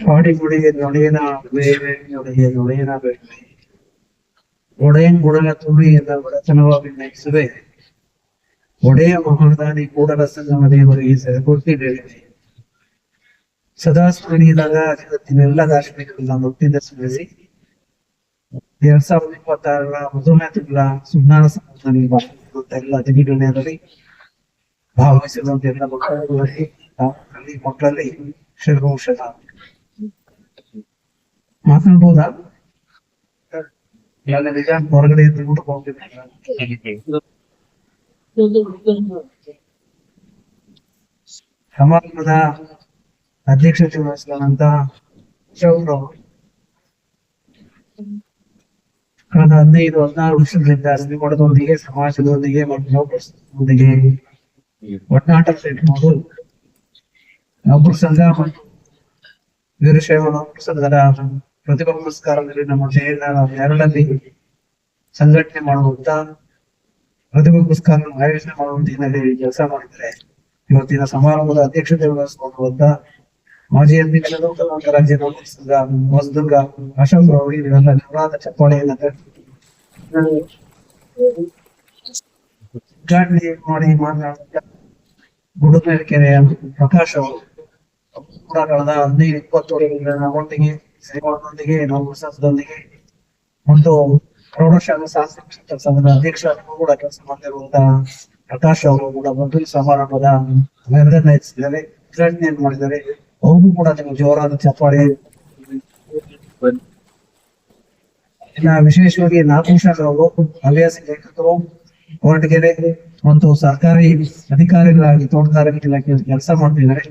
பாடி முடிய நுழையனா வேவே நுழைய நுழையனா வேவே ಒಡೆಯನ್ ಗುಡಲ ತುಳಿ ಎಂದ ವಚನವಾಗಿ ನಯಿಸುವೆ ಒಡೆಯ ಮಹಾದಾನಿ ಕೂಡಲ ಸಂಗಮ ದೇವರಿಗೆ ಸೆರೆಕೊಟ್ಟಿದ್ದೇನೆ ಸದಾ ಸ್ಮರಣೀಯದಾಗ ಜಗತ್ತಿನೆಲ್ಲ ದಾರ್ಶನಿಕರನ್ನ ಒಟ್ಟಿಂದ ಸ್ಮರಿಸಿ ಎರಡ್ ಸಾವಿರದ ಇಪ್ಪತ್ತಾರರ ಮೊದಲನೇ ತಿಂಗಳ ಸುಜ್ಞಾನ ಸಂಬಂಧದಲ್ಲಿ ಎಲ್ಲ ದಿನಗಣನೆಯಲ್ಲಿ ಭಾಗವಹಿಸಿದಂತ ಎಲ್ಲ ಮಕ್ಕಳಲ್ಲಿ ಅಲ್ಲಿ ಮಕ್ಕಳಲ್ಲಿ ಶ್ರೀಘೋಷದ ಮಾತನಾಡ್ಬೋದಾ ಹೊರಗಡೆ ಸಮಾರಂಭದ ಅಧ್ಯಕ್ಷತೆ ವಹಿಸಿದಂತ ಅವರು ಕಳೆದ ಹದಿನೈದು ಹದಿನಾರು ವರ್ಷಗಳಿಂದ ಸಿನಿಮಾದೊಂದಿಗೆ ಸಮಾಜದೊಂದಿಗೆ ಮತ್ತು ಒಟ್ಟಾಟ ಇಟ್ಕೊಂಡು ನೌಕರ ಸಂಘ ಮತ್ತು ವೀರಶೈವ ನೌಕರ ಸಂಘದ ಪ್ರತಿಭಾ ಪುರಸ್ಕಾರದಲ್ಲಿ ನಮ್ಮ ಜೈಲಿನ ನೆರಳಲ್ಲಿ ಸಂಘಟನೆ ಮಾಡುವಂತ ಪ್ರತಿಭಾ ಪುರಸ್ಕಾರ ಆಯೋಜನೆ ಮಾಡುವಂತ ಹಿನ್ನೆಲೆಯಲ್ಲಿ ಕೆಲಸ ಮಾಡಿದ್ದಾರೆ ಇವತ್ತಿನ ಸಮಾರಂಭದ ಅಧ್ಯಕ್ಷತೆ ವಹಿಸಿಕೊಳ್ಳುವಂತ ಮಾಜಿ ಅಧ್ಯಕ್ಷ ಲೋಕನಾಥ ರಾಜ್ಯ ಸಂಘ ಹೊಸದುರ್ಗ ಅಶೋಕ್ ರವಳಿ ಇವೆಲ್ಲ ನಿವಾದ ಚಪ್ಪಾಳೆಯನ್ನ ಉದ್ಘಾಟನೆ ಮಾಡಿ ಮಾತನಾಡಿದ ಗುಡುಮೇಲೆ ಕೆರೆಯ ಪ್ರಕಾಶ್ ಅವರು. ಕೂಡ ಕಳೆದ ಹದಿನೈದು ಇಪ್ಪತ್ತು ವರ್ಷಗಳ ನಮ್ಮೊಂದಿಗೆ ಶ್ರೀಮಠದೊಂದಿಗೆ ನಾವು ಸಂಸ್ಥೆಯೊಂದಿಗೆ ಒಂದು ಪ್ರೌಢಶಾಲಾ ಸಾಂಸ್ಕೃತಿಕ ಸಂಘದ ಅಧ್ಯಕ್ಷ ಕೂಡ ಕೆಲಸ ಮಾಡಿರುವಂತಹ ಪ್ರಕಾಶ್ ಅವರು ಕೂಡ ಈ ಸಮಾರಂಭದ ಹೆಚ್ಚಿದ್ದಾರೆ ಉದ್ಘಾಟನೆಯನ್ನು ಮಾಡಿದ್ದಾರೆ. ಅವರು ಕೂಡ ನಿಮಗೆ ಜೋರಾದ ಚಪ್ಪಾಳೆ ಇನ್ನ ವಿಶೇಷವಾಗಿ ನಾಲ್ಕು ಅವರು, ಹವ್ಯಾಸಿ ಲೇಖಕರು ಹೊರಟಗೆರೆ ಮತ್ತು ಸರ್ಕಾರಿ ಅಧಿಕಾರಿಗಳಾಗಿ ತೋಟಗಾರಿಕೆ ಇಲಾಖೆ ಕೆಲಸ ಮಾಡ್ತಿದ್ದಾರೆ.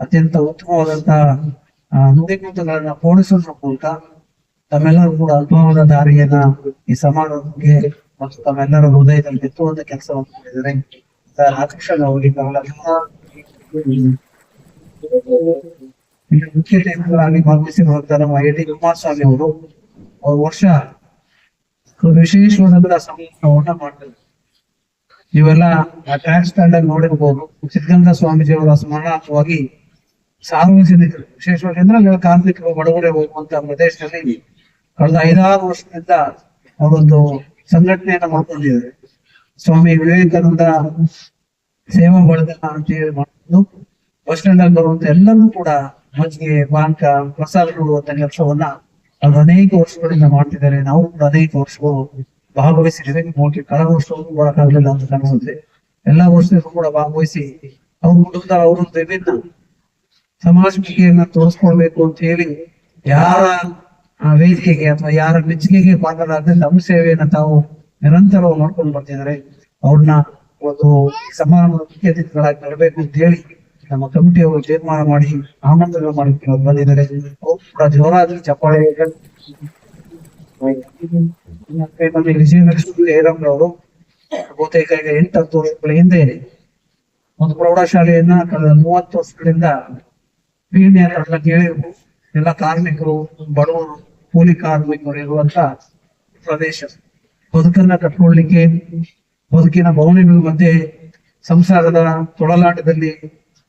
ಅತ್ಯಂತ ಉತ್ತಮವಾದಂತಹ ಆ, ನುಡಿಮುತ್ತುಗಳನ್ನ ಪೋಣಿಸೋದ್ರ ಮೂಲಕ ತಮ್ಮೆಲ್ಲರೂ ಕೂಡ ಅಲ್ಪವಾದ ದಾರಿಯನ್ನ ಈ ಸಮಾಜಕ್ಕೆ ಮತ್ತು ತಮ್ಮೆಲ್ಲರ ಹೃದಯದಲ್ಲಿ ಬಿತ್ತುವಂತ ಕೆಲಸವನ್ನು ಮಾಡಿದರೆ ಆಕರ್ಷಣ ಅವರಿಗೆ ಮುಖ್ಯ ಅತಿಥಿಗಳಾಗಿ ಭಾಗವಹಿಸಿರುವಂತಹ ನಮ್ಮ ಎ ಡಿ ಕುಮಾರಸ್ವಾಮಿ ಅವರು ಅವ್ರ ವರ್ಷ ವಿಶೇಷವಾದ ಊಟ ಮಾಡ್ತಾರೆ ನೀವೆಲ್ಲ ಟ್ಯಾಕ್ಸ್ ಸ್ಟ್ಯಾಂಡ್ ಅಲ್ಲಿ ನೋಡಿರ್ಬೋದು. ಸಿದ್ಧಗಂಗಾ ಸ್ವಾಮೀಜಿ ಅವರ ಸ್ಮರಣಾರ್ಥವಾಗಿ ಸಾರ್ವಜನಿಕರು ವಿಶೇಷವಾಗಿ ಅಂದ್ರೆ ಅಲ್ಲಿ ಕಾರ್ಮಿಕರು ಒಳಗಡೆ ಹೋಗುವಂತ ಪ್ರದೇಶದಲ್ಲಿ ಕಳೆದ ಐದಾರು ವರ್ಷದಿಂದ ಅವರೊಂದು ಸಂಘಟನೆಯನ್ನ ಮಾಡ್ಕೊಂಡಿದ್ದಾರೆ. ಸ್ವಾಮಿ ವಿವೇಕಾನಂದ ಸೇವಾ ಬಳಗ ಅಂತ ಮಾಡಿದ್ದು ಬಸ್ ಸ್ಟ್ಯಾಂಡ್ ಅಲ್ಲಿ ಬರುವಂತ ಎಲ್ಲರೂ ಕೂಡ ಮಜ್ಜಿಗೆ, ಪಾನಕ, ಪ್ರಸಾದ ಕೊಡುವಂತ ಕೆಲಸವನ್ನ ಅವ್ರು ಅನೇಕ ವರ್ಷಗಳಿಂದ ಮಾಡ್ತಿದ್ದಾರೆ. ನಾವು ಕೂಡ ಅನೇಕ ವರ್ಷಗಳು ಭಾಗವಹಿಸಿದ್ದೇವೆ. ನೋಡಿ ಕಳೆದ ವರ್ಷವೂ ಬರಕಾಗಲಿಲ್ಲ ಅಂತ ಕಾಣಿಸುತ್ತೆ. ಎಲ್ಲಾ ವರ್ಷದಲ್ಲೂ ಕೂಡ ಭಾಗವಹಿಸಿ ಅವ್ರ ಕುಟುಂಬದ ಅವರೊಂದು ವಿಭಿನ್ನ ಸಮಾಜಮುಖಿಯನ್ನ ತೋರಿಸ್ಕೊಳ್ಬೇಕು ಅಂತ ಹೇಳಿ ಯಾರ ವೇದಿಕೆಗೆ ಅಥವಾ ಯಾರ ಮೆಚ್ಚುಗೆಗೆ ಪಾತ್ರರಾದ್ರೆ ನಮ್ಮ ಸೇವೆಯನ್ನ ತಾವು ನಿರಂತರವಾಗಿ ಮಾಡ್ಕೊಂಡು ಬರ್ತಿದ್ದಾರೆ. ಅವ್ರನ್ನ ಒಂದು ಸಮಾರಂಭದ ಮುಖ್ಯ ಅತಿಥಿಗಳಾಗಿ ಬರಬೇಕು ಅಂತ ಹೇಳಿ ನಮ್ಮ ಕಮಿಟಿಯವರು ತೀರ್ಮಾನ ಮಾಡಿ ಆಮಂತ್ರಣ ಮಾಡಿ ಬಂದಿದ್ದಾರೆ. ಅವ್ರು ಕೂಡ ಚಪ್ಪಾಳೆ ವಿಜಯಲಕ್ಷ್ಮಿ ಹೇರಮ್ಮನವರು ಬಹುತೇಕ ಎಂಟು ಹತ್ತು ವರ್ಷಗಳ ಹಿಂದೆ ಒಂದು ಪ್ರೌಢಶಾಲೆಯನ್ನ ಕಳೆದ ಮೂವತ್ತು ವರ್ಷಗಳಿಂದ ಅಂತ ಕೇಳಿರ್ಬೋದು ಎಲ್ಲ ಕಾರ್ಮಿಕರು, ಬಡವರು, ಕೂಲಿ ಕಾರ್ಮಿಕರು ಇರುವಂತ ಪ್ರದೇಶ. ಬದುಕನ್ನ ಕಟ್ಕೊಳ್ಳಿಕ್ಕೆ ಬದುಕಿನ ಭವನಗಳ ಮಧ್ಯೆ ಸಂಸಾರದ ತೊಳಲಾಟದಲ್ಲಿ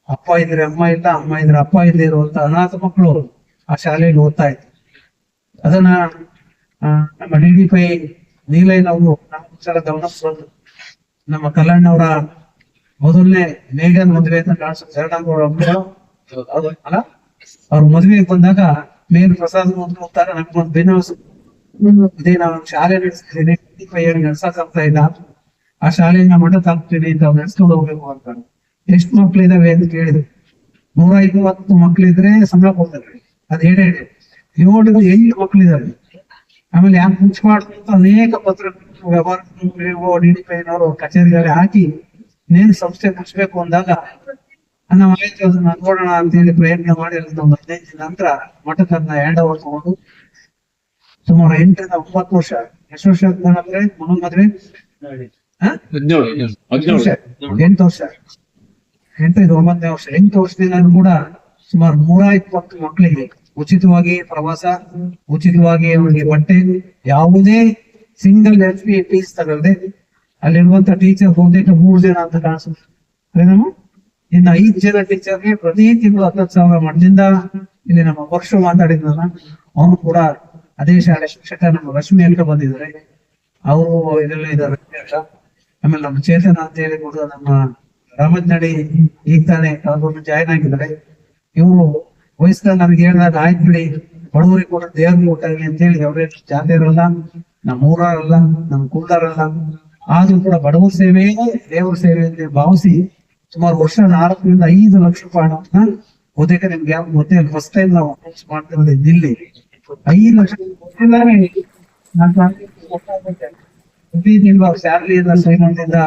ಅಪ್ಪ ಇದ್ರೆ ಅಮ್ಮ ಇಲ್ಲ, ಅಮ್ಮ ಇದ್ರೆ ಅಪ್ಪ ಇಲ್ಲ ಇರುವಂತ ಅನಾಥ ಮಕ್ಕಳು ಆ ಶಾಲೆಯಲ್ಲಿ ಓದ್ತಾ ಇದ್ರು. ಅದನ್ನ ನಮ್ಮ ಡಿ ಡಿ ಪೈ ನಮ್ಮ ಸಲ ಗಮನಿಸ್ಬೋದು ನಮ್ಮ ಕಲ್ಲಣ್ಣವರ ಮೊದಲನೇ ಮೇಘನ್ ಮದುವೆ ಅಂತ ಕಾಣಿಸ್ತಾರೆ. ಅದು ಅಲ್ಲ? ಅವ್ರ ಮದುವೆಗೆ ಬಂದಾಗ ಮೇನ್ ಪ್ರಸಾದ ಹೋಗ್ತಾರೆ ನಮ್ಗೆ ಒಂದು ಬೆನ್ನು ಇದೇ ನಾವು ಶಾಲೆ ನಡೆಸ್ತೇನೆ ನಡ್ಸಕ್ ಆಗ್ತಾ ಇಲ್ಲ. ಆ ಶಾಲೆಯನ್ನ ಮಠ ತಾಕ್ತೀನಿ ಅಂತ ಅವ್ರು ನಡ್ಸ್ಕೊಂಡು ಹೋಗ್ಬೇಕು ಅಂತಾರೆ. ಎಷ್ಟು ಮಕ್ಳು ಇದಾವೆ ಅಂತ ಕೇಳಿದ್ರು. ನೂರ ಐವತ್ತು ಮಕ್ಳಿದ್ರೆ ಸಂಬಳ ಕೊಡ್ತಾರೆ. ಅದ್ ಹೇಳಿ ಏಳು, ಎಂಟು ಮಕ್ಳಿದಾವೆ ಆಮೇಲೆ ಯಾಕೆ ಮುಂಚೆ ಮಾಡ್ತಂತ ಅನೇಕ ಪತ್ರ ವ್ಯವಹಾರ ಡಿ ಡಿ ಪೈನವರು ಕಚೇರಿಗಳಲ್ಲಿ ಹಾಕಿ ಇನ್ನೇನು ಸಂಸ್ಥೆ ಮುಚ್ಚಬೇಕು ಅಂದಾಗ ನಮ್ಮ ಆಯ್ತು ಅದನ್ನ ನೋಡೋಣ ಅಂತ ಹೇಳಿ ಪ್ರಯತ್ನ ಮಾಡಿ ಅದನ್ನ ಒಂದು ಹದಿನೈದು ದಿನ ನಂತರ ಮಠಕ್ಕೆ ಅದನ್ನ ಹ್ಯಾಂಡ್ ಓವರ್ ತಗೊಂಡು ಸುಮಾರು ಎಂಟರಿಂದ ಒಂಬತ್ತು ವರ್ಷ. ಎಷ್ಟು ವರ್ಷ ಅಂದ್ರೆ ಮನು ಮದ್ವೆ? ಎಂಟು ವರ್ಷ. ಎಂಟರಿಂದ ಒಂಬತ್ತನೇ ವರ್ಷ. ಎಂಟು ವರ್ಷದಿಂದ ಕೂಡ ಸುಮಾರು ನೂರ ಇಪ್ಪತ್ತು ಮಕ್ಕಳಿಗೆ ಉಚಿತವಾಗಿ ಪ್ರವಾಸ ಉಚಿತವಾಗಿ ಅವರಿಗೆ ಬಟ್ಟೆ ಯಾವುದೇ ಸಿಂಗಲ್ ಎಚ್ ಪಿ ಫೀಸ್ ತಗೊಳ್ಳದೆ ಅಲ್ಲಿರುವಂತ ಟೀಚರ್ ಒಂದೇ ಮೂರು ಜನ ಅಂತ ಕಾಣಿಸುತ್ತೆ? ಇನ್ನು ಐದು ಜನ ಟೀಚರ್ಗೆ ಪ್ರತಿ ತಿಂಗಳು ಹತ್ತತ್ತು ಸಾವಿರ ಮಠದಿಂದ ಇಲ್ಲಿ ನಮ್ಮ ವರ್ಷ ಮಾತಾಡಿದ್ರಲ್ಲ ಅವನು ಕೂಡ ಅದೇ ಶಾಲೆ ಶಿಕ್ಷಕ ನಮ್ಮ ರಶ್ಮಿ ಅಂತ ಬಂದಿದ್ದಾರೆ ಅವರು ಇದರಲ್ಲಿ ಇದ್ದಾರೆ. ಆಮೇಲೆ ನಮ್ಮ ಚೇತನ ಅಂತ ಹೇಳಿ ಕೂಡ ನಮ್ಮ ರಾಮಜ್ನಡಿ ಈಗ ತಾನೇ ಕಳೆದೊಂದು ಜಾಯ್ನ್ ಆಗಿದ್ದಾರೆ ಇವರು ವಯಸ್ಸಿನ ನನಗೆ ಹೇಳಿದಾಗ, ಆಯ್ತು ಬಿಡಿ, ಬಡವರಿಗೆ ಕೂಡ ದೇವ್ರಿಗೆ ಊಟಾಗಿ ಅಂತ ಹೇಳಿ ಅವ್ರೇ ಜಾತಿಯರಲ್ಲ ನಮ್ಮ ಊರಲ್ಲ ನಮ್ಮ ಕುಲ್ದಾರಲ್ಲ ಆದ್ರೂ ಕೂಡ ಬಡವರ ಸೇವೆ ದೇವರ ಸೇವೆ ಅಂತ ಭಾವಿಸಿ ಸುಮಾರು ವರ್ಷ ನಾಲ್ಕರಿಂದ ಐದು ಲಕ್ಷ ರೂಪಾಯಿ ಹಣವನ್ನ ಬಹುತೇಕ ನಿಮ್ಗೆ ಯಾವ ಮೊದಲೇ ಫಸ್ಟ್ ಟೈಮ್ ನಾವು ಅನೌನ್ಸ್ ಮಾಡ್ತಿರೋದು ಇಲ್ಲಿ. ಐದು ಲಕ್ಷ. ಪ್ರತಿ ತಿಂಗಳು ಸ್ಯಾಲರಿ ಶ್ರೀಮಂತದಿಂದ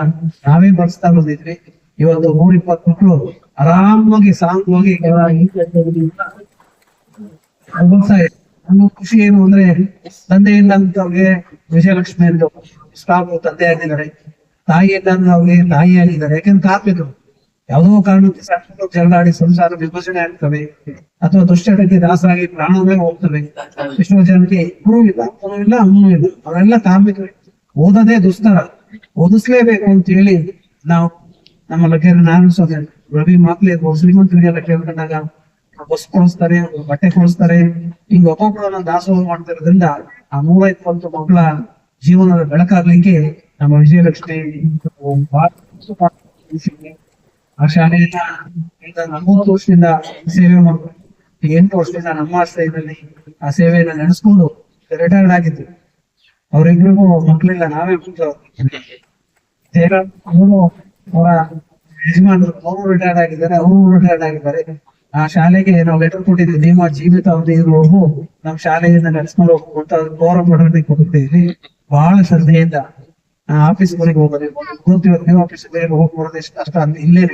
ನಾವೇ ಬರ್ಸ್ತಾ ಬಂದಿದ್ವಿ. ಇವತ್ತು ನೂರ ಇಪ್ಪತ್ತು ಮಕ್ಕಳು ಆರಾಮಾಗಿ ಸಾಂಗ್ ಹೋಗಿ ಖುಷಿ ಏನು ಅಂದ್ರೆ ತಂದೆಯಿಂದ ಅವ್ರಿಗೆ ವಿಜಯಲಕ್ಷ್ಮಿ ಸ್ಟಾಫ್ ತಂದೆ ಆಗಿದ್ದಾರೆ. ತಾಯಿಯಿಂದ ಅವ್ರಿಗೆ ತಾಯಿ ಆಗಿದ್ದಾರೆ. ಯಾಕಂದ್ರೆ ಕಾರ್ಮಿಕರು ಯಾವುದೋ ಕಾರಣಕ್ಕೆ ಸಂಸಾರ ಜಗಳಾಡಿ ಸಂಸಾರ ವಿಭಜನೆ ಆಗ್ತವೆ ಅಥವಾ ದುಷ್ಟಕ್ಕೆ ದಾಸರಾಗಿ ಪ್ರಾಣವೇ ಹೋಗ್ತವೆ. ಎಷ್ಟೋ ಜನಕ್ಕೆ ಇಬ್ಬರೂ ಇಲ್ಲ ಅವನು ಇಲ್ಲ ಅಮ್ಮನೂ ಇಲ್ಲ. ಅವರೆಲ್ಲ ಕಾರ್ಮಿಕರು ಓದೋದೇ ದುಸ್ತರ. ಓದಿಸ್ಲೇಬೇಕು ಅಂತ ಹೇಳಿ ನಾವು ನಮ್ಮ ಲಗ್ಗೆರೆ ನಾನು ಸಹ ರವಿ ಮಕ್ಳು ಇರ್ಬೋದು ಶ್ರೀಮಂತರಿಗೆಲ್ಲ ಕೇಳ್ಕೊಂಡಾಗ ಬಸ್ ಕೊಡಿಸ್ತಾರೆ, ಬಟ್ಟೆ ಕೊಡಿಸ್ತಾರೆ. ಹಿಂಗ ಒಬ್ಬೊಬ್ಬರನ್ನ ದಾಸೋಹ ಮಾಡ್ತಿರೋದ್ರಿಂದ ಆ ಇಪ್ಪತ್ತು ಮಕ್ಕಳ ಜೀವನದ ಬೆಳಕಾಗ್ಲಿಕ್ಕೆ ನಮ್ಮ ವಿಜಯಲಕ್ಷ್ಮಿ ಆ ಶಾಲೆಯಿಂದ ನಲ್ವತ್ತು ವರ್ಷದಿಂದ ಸೇವೆ ಮಾಡ್ಕೊಂಡು ಎಂಟು ವರ್ಷದಿಂದ ನಮ್ಮ ಆಶ್ರಯದಲ್ಲಿ ಆ ಸೇವೆಯನ್ನ ನಡೆಸ್ಕೊಂಡು ರಿಟೈರ್ಡ್ ಆಗಿದ್ದು ಅವ್ರಿಬ್ರಿಗೂ ಮಕ್ಕಳಿಲ್ಲ ನಾವೇ ಅವರು ಅವರ ಯಜಮಾನರು, ಅವರು ರಿಟೈರ್ಡ್ ಆಗಿದ್ದಾರೆ, ಅವರು ರಿಟೈರ್ಡ್ ಆಗಿದ್ದಾರೆ. ಆ ಶಾಲೆಗೆ ನಾವು ಲೆಟರ್ ಕೊಟ್ಟಿದ್ವಿ, ನಿಮ್ಮ ಜೀವಿತ ಅವಧಿ ಇರುವವರೆಗೂ ನಮ್ಮ ಶಾಲೆಯಿಂದ ನಡೆಸ್ಕೊಂಡು ಹೋಗುವಂತ ಗೌರವ ಕೊಟ್ಟಿದ್ದೀವಿ ಬಹಳ ಶ್ರದ್ಧೆಯಿಂದ ಆಫೀಸ್ಗಳಿಗೆ ಹೋಗೋದು ನೀವು ಆಫೀಸ್ ಹೋಗಿ ಬರೋದು ಎಷ್ಟು ಕಷ್ಟ ಅಂತ ಇಲ್ಲೇ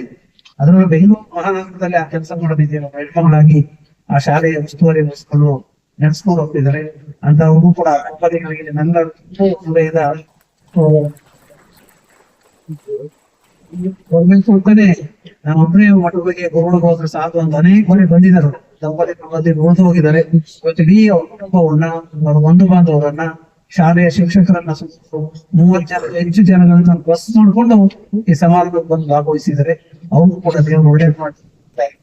ಅದರಲ್ಲೂ ಬೆಂಗಳೂರು ಮಹಾನಗರದಲ್ಲಿ ಆ ಕೆಲಸ ಮಾಡೋದಿದೆ ನಮ್ಮ ಹೆಣ್ಮಗಳಾಗಿ ಆ ಶಾಲೆಯ ಉಸ್ತುವಾರಿ ವಹಿಸ್ಕೊಂಡು ನಡೆಸ್ಕೊಂಡು ಹೋಗ್ತಿದ್ದಾರೆ. ಅಂತ ಅವರು ಕೂಡ ದಂಪತಿಗಳಿಗೆ ನನ್ನ ಹೃದಯದ ಹೋಗ್ಬೇಕು ಅಂತಾನೆ ನಾನು ಒಬ್ಬನೇ ಮಠದ ಬಗ್ಗೆ ಗೌರವ ಹೋದ್ರೆ ಸಾಕು ಅಂತ ಅನೇಕ ಬಾರಿ ಬಂದಿದ್ದಾರೆ. ದಂಪತಿ ನೋಡ್ದು ಹೋಗಿದ್ದಾರೆ. ಇವತ್ತು ಇಡೀ ಕುಟುಂಬವನ್ನ ಬಂಧು ಬಾಂಧವರನ್ನ ಶಾಲೆಯ ಶಿಕ್ಷಕರನ್ನ ಮೂವತ್ತು ಜನ ಹೆಚ್ಚು ಜನಗಳನ್ನ ಬಸ್ ನೋಡ್ಕೊಂಡು ಈ ಸಮಾರಂಭಕ್ಕೆ ಬಂದು ಭಾಗವಹಿಸಿದರೆ ಅವರು ಕೂಡ ದೇವರು ಒಳ್ಳೇದು ಮಾಡ್ತಾರೆ.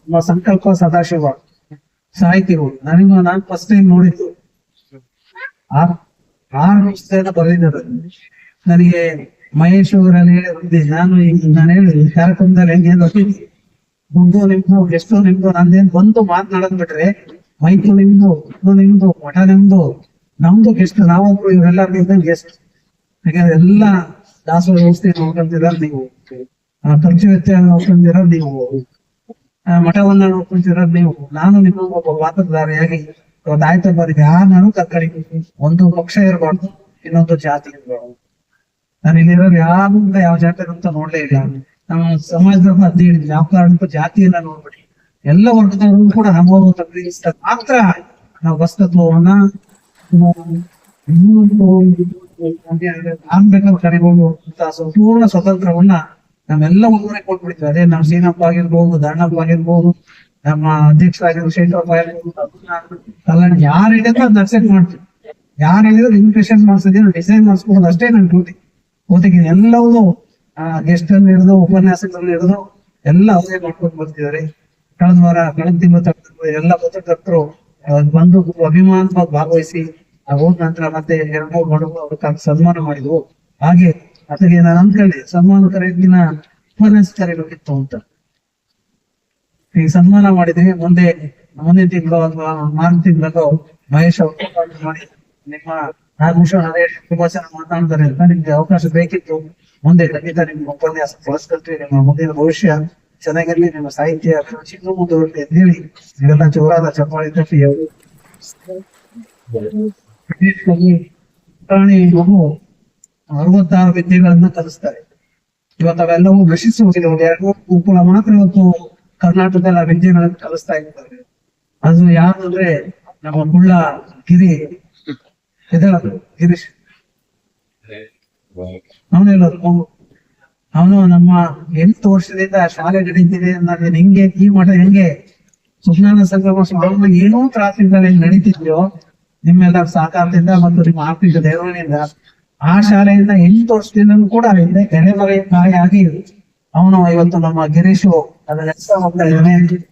ನಮ್ಮ ಸಂಕಲ್ಪ ಸದಾಶಿವ ಸಾಹಿತಿಗಳು ನನಗೂ ನಾನು ಫಸ್ಟ್ ಟೈಮ್ ನೋಡಿದ್ದು. ಆರು ಆರು ಬರೆದಿದ್ದಾರೆ. ನನಗೆ ಮಹೇಶ್ ಅವರಲ್ಲಿ ನಾನು ಹೇಳಿ ಕಾರ್ಯಕ್ರಮದಲ್ಲಿ ಹೆಂಗೆ ದುಡ್ಡು ನಿಮ್ದು ಎಷ್ಟು ನಿಮ್ದು ನಂದೇನು ಬಂದು ಮಾತನಾಡದ್ ಬಿಟ್ರೆ ಮೈಕು ನಿಮ್ದು ನಿಮ್ದು ಮಠ ನಿಮ್ದು ನಮ್ದು ಗೆಸ್ಟ್ ನಾವೊಬ್ರು ಇವರೆಲ್ಲರಿಗಿಂತ ಗೆಸ್ಟ್ ಯಾಕಂದ್ರೆ ಎಲ್ಲ ದಾಸೋಹ ವ್ಯವಸ್ಥೆ ನೋಡ್ಕೊಂತಿದಾರೆ ನೀವು. ಖರ್ಚು ವೆಚ್ಚ ನೋಡ್ಕೊಂತಿರೋದು ನೀವು. ಮಠವನ್ನ ನೋಡ್ಕೊಂತಿರೋದು ನೀವು. ನಾನು ನಿಮ್ಮ ಒಬ್ಬ ಪಾತ್ರಧಾರಿಯಾಗಿ ಒಂದು ಆಯ್ತು ಬಾರಿಗೆ ನಾನು ಕರ್ಕಡಿ ಒಂದು ಪಕ್ಷ ಇರಬಾರ್ದು, ಇನ್ನೊಂದು ಜಾತಿ ಇರಬಾರ್ದು. ನಾನು ಇಲ್ಲಿರೋರು ಯಾರು ಯಾವ ಜಾತಿ ಅಂತ ನೋಡ್ಲೇ ಇಲ್ಲ. ನಮ್ಮ ಸಮಾಜದ ಅಧ್ಯಯನ ಯಾವ ಕಾರಣಕ್ಕೂ ಜಾತಿಯನ್ನ ನೋಡ್ಬಿಡಿ. ಎಲ್ಲ ವರ್ಗದವರು ಕೂಡ ನಮ್ಮವರು ಅಂತ ಮಾತ್ರ ನಾವು ವಸ್ತತ್ವವನ್ನ ನಾನ್ ಬೇಕಾದ್ರೆ ಸಂಪೂರ್ಣ ಸ್ವತಂತ್ರವನ್ನ ನಾವೆಲ್ಲ ಹುಡುಗರೆ ಕೊಟ್ಬಿಡ್ತೀವಿ ಅದೇ ನಮ್ಮ ಸೀನಪ್ಪ ಆಗಿರ್ಬಹುದು ದಾಣಪ್ಪ ಆಗಿರ್ಬೋದು, ನಮ್ಮ ಅಧ್ಯಕ್ಷರಾಗಿರೋ ಶೇಖರಪ್ಪ ಆಗಿರ್ಬೋದು ಅಲ್ಲ ಯಾರು ಹೇಳಿದ್ರೆ ಅದನ್ನ ಅಕ್ಸೆಪ್ಟ್ ಮಾಡ್ತೀವಿ. ಯಾರು ಹೇಳಿದ್ರೆ ಇನ್ವಿಟೇಷನ್ ಮಾಡಿಸಿದ್ರೆ ಡಿಸೈನ್ ಮಾಡಿಸ್ಬೋದು ಅಷ್ಟೇ ನನ್ ಡ್ಯೂಟಿ ಜೊತೆಗೆ ಎಲ್ಲವೂ ಗೆಸ್ಟ್ ಅಲ್ಲಿ ಹಿಡಿದು ಉಪನ್ಯಾಸಗಳಲ್ಲಿ ಹಿಡಿದು ಎಲ್ಲ ಅವರೇ ಮಾಡ್ಕೊಂಡು ಬರ್ತಿದ್ದಾರೆ. ಕಳೆದ ವಾರ, ಕಳೆದ ತಿಂಗಳು ಎಲ್ಲ ಪತ್ರಕರ್ತರು ಬಂದು ಅಭಿಮಾನವಾಗಿ ಭಾಗವಹಿಸಿ ಹೋದ ನಂತರ ಮತ್ತೆ ಎರಡು ಮೂರು ಮಡುಗು ಅವ್ರಿಗೆ ಸನ್ಮಾನ ಮಾಡಿದ್ವು. ಹಾಗೆ ಅದಕ್ಕೆ ನಾನು ಅನ್ಕೊಂಡೆ ಸನ್ಮಾನ ಕರೆದಿನ ಉಪನ್ಯಾಸ ಕರೆಯಬೇಕಿತ್ತು ಅಂತ. ಈ ಸನ್ಮಾನ ಮಾಡಿದ್ವಿ ಮುಂದೆ ಮುಂದಿನ ತಿಂಗಳು ಅಥವಾ ಮಾರ್ಗ ತಿಂಗಳು ಮಹೇಶ್ ಅವರು ಮಾಡಿ, ನಿಮ್ಮ ನಾಗಭೂಷಣ ನರೇಶ್ ತುಂಬಾ ಚೆನ್ನಾಗಿ ಮಾತಾಡ್ತಾರೆ ಅಂತ ನಿಮ್ಗೆ ಅವಕಾಶ ಬೇಕಿತ್ತು. ಮುಂದೆ ಖಂಡಿತ ನಿಮ್ಗೆ ಉಪನ್ಯಾಸ ಬಳಸ್ಕೊಳ್ತೀವಿ ನಿಮ್ಮ ಮುಂದಿನ ಭವಿಷ್ಯ. ಚೆನ್ನಾಗಿರ್ಲಿ ನಿಮ್ಮ ಸಾಹಿತ್ಯ ಅಭಿರುಚಿ ಇನ್ನೂ ಮುಂದುವರಲಿ ಅಂತ ಹೇಳಿ ಇದೆಲ್ಲ ಜೋರಾದ ಚಪ್ಪಾಳಿ ಅವರು ಪ್ರಾಣಿ ಮಗು ಅರವತ್ತಾರು ವಿದ್ಯೆಗಳನ್ನ ಕಲಿಸ್ತಾರೆ ಇವತ್ತು ಅವೆಲ್ಲವೂ ನಶಿಸುವುದಿಲ್ಲ ಒಂದು ಎರಡು ಗುಂಪುಗಳ ಮಾತ್ರ ಇವತ್ತು ಕರ್ನಾಟಕದಲ್ಲಿ ಆ ವಿದ್ಯೆಗಳನ್ನು ಕಲಿಸ್ತಾ ಇದ್ದಾರೆ. ಅದು ಯಾರು ಅಂದ್ರೆ ನಮ್ಮ ಕುಳ್ಳ ಗಿರಿ ಇದರದು ಗಿರೀಶ್. ಅವನು ಹೇಳೋದು ಅವನು ನಮ್ಮ ಎಂಟು ವರ್ಷದಿಂದ ಶಾಲೆ ನಡೀತಿದೆ ಅನ್ನೋದು ಹೆಂಗೆ ಈ ಮಠ ಹೆಂಗೆ? ಸುಜ್ಞಾನ ಸಂಗಮ ಸ್ವಾಮಿ ಏನೋ ತ್ರಾಸಿಂದ ನಡೀತಿದ್ಯೋ? ನಿಮ್ಮೆಲ್ಲರ ಸಹಕಾರದಿಂದ ಮತ್ತು ನಿಮ್ಮ ಆರ್ಥಿಕ ನೆರವಿನಿಂದ ಆ ಶಾಲೆಯಿಂದ ಎಂಟು ವರ್ಷದಿಂದ ಕೂಡ ಹಿಂದೆ ಕೆರೆ ಮರೆ ಕಾಯಿ ಆಗಿ ಅವನು ಇವತ್ತು ನಮ್ಮ ಗಿರೀಶು ಅದನ್ನ ಹೋಗ್ತಾ